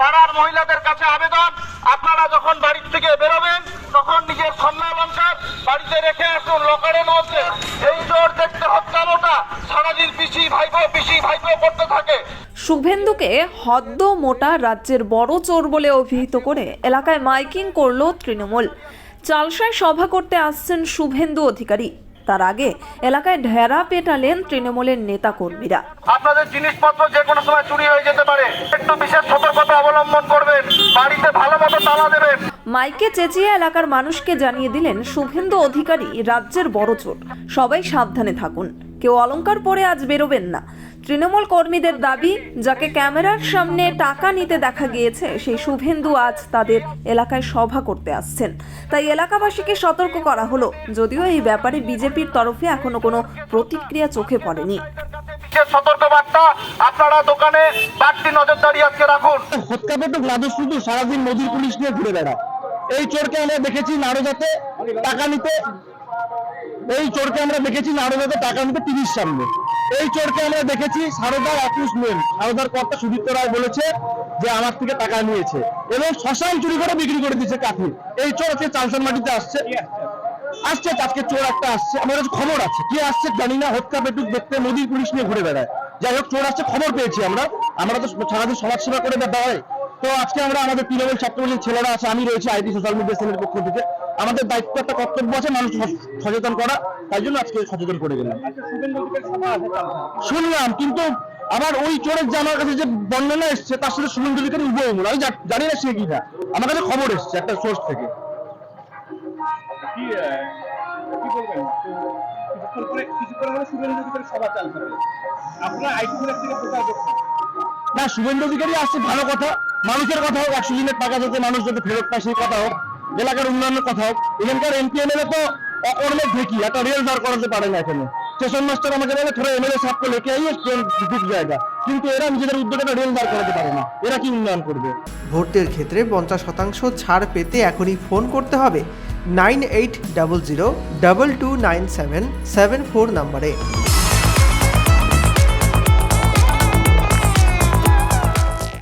পাড়ার মহিলাদের কাছে আবেদন। আপনারা যখন বাড়ির থেকে বেরোবেন, তখন নিজের স্বর্ণালঙ্কার বাড়িতে রেখে আসুন লকারের মধ্যে। এই জোর দেখতে হত্যানোটা সারাদিন পিসি, ভাইপো পিসি, ভাইপো করতে থাকে। শুভেন্দুকে হদ্দ মোটা রাজ্যের বড় চোর বলে অভিহিত করে এলাকায় মাইকিং করল তৃণমূল। চালসায় সভা করতে আসছেন শুভেন্দু অধিকারী। তার আগে এলাকায় ঢেরা পেটালেন তৃণমূলের নেতা কর্মীরা আপনাদের জিনিসপত্র যে কোনো সময় চুরি হয়ে যেতে পারে। একটু বিশেষ সতর্কতা অবলম্বন করবেন। বাড়িতে ভালো মতো তালা দেবেন। মাইকে চেঁচিয়ে এলাকার মানুষকে জানিয়ে দিলেন শুভেন্দু অধিকারী রাজ্যের বড় চোট সবাই সাবধানে থাকুন। কেউ অলংকার পরে আজ বেরোবেন না। তৃণমূল কর্মীদের দাবি যাকে ক্যামেরার সামনে টাকা নিতে দেখা গিয়েছে সেই শুভেন্দু আজ তাদের এলাকায় সভা করতে আসছেন। তাই এলাকাবাসীকে সতর্ক করা হলো। যদিও এই ব্যাপারে বিজেপির তরফে এখনও কোনো প্রতিক্রিয়া চোখে পড়েনি। সতর্কবার্তা আপনারা দোকানে বাড়তি নজরদারি আজকে রাখুন। হত্যা পেটক শুধু সারাদিন নদীর পুলিশ নিয়ে ঘুরে বেড়া এই চোরকে আমরা দেখেছি নারদাতে টাকা নিতে। এই চোরকে আমরা দেখেছি নারদাতে টাকা নিতে টিভির সামনে। এই চোরকে আমরা দেখেছি সারদার অফিস মেন। সারদার কর্তা সুদীপ্ত রায় বলেছে যে আমার থেকে টাকা নিয়েছে এবং শ্মশান চুরি করে বিক্রি করে দিচ্ছে কাঠি। এই চোর আজকে চালসন মাটিতে আসছে। আসছে? আজকে চোর একটা আসছে। আমার কাছে খবর আছে। কি আসছে জানি না। হত্যা পেটুক দেখতে নদীর পুলিশ নিয়ে ঘুরে বেড়ায়। যাই হোক চোর আসছে খবর পেয়েছি আমরা। আমরা তো সারাদিন সমাজ সেবা করে ব্যাপার হয় তো আজকে আমরা আমাদের তৃণমূল ছাত্রলীগের ছেলেরা আছে আমি রয়েছে আইটি সোশ্যাল মিডিয়া সেলের পক্ষ থেকে। আমাদের দায়িত্ব একটা কর্তব্য আছে মানুষ সচেতন করা। তাই জন্য আজকে সচেতন করে গেলাম। শুনলাম কিন্তু আবার ওই চোরের যে আমার কাছে যে বর্ণনা এসছে তার সাথে শুভেন্দু অধিকারী উভয় আমি জানি না সে কিনা আমার কাছে খবর এসছে একটা সোর্স থেকে। কি কি না শুভেন্দু অধিকারী আসছে ভালো কথা। মানুষের কথা হোক একশো দিনের টাকা যাতে মানুষ যাতে ফেরত পায়, সেই কথা হোক, এলাকার উন্নয়নের কথা হোক, এখানকার এমপি এমএলএ তো অকর্মের ঢেকি, একটা রেল দাঁড় করাতে পারে না এখানে। স্টেশন মাস্টার আমাকে বলে থোড়া এমএলএ সাহেবকে লেখে আইয়ে ট্রেন ঢুক জায়গা? কিন্তু এরা নিজেদের উদ্যোগে রেল দাঁড় করাতে পারে না। এরা কি উন্নয়ন করবে? ভোটের ক্ষেত্রে পঞ্চাশ শতাংশ ছাড় পেতে এখনই ফোন করতে হবে nine eight double zero double two nine seven seven four নাম্বারে।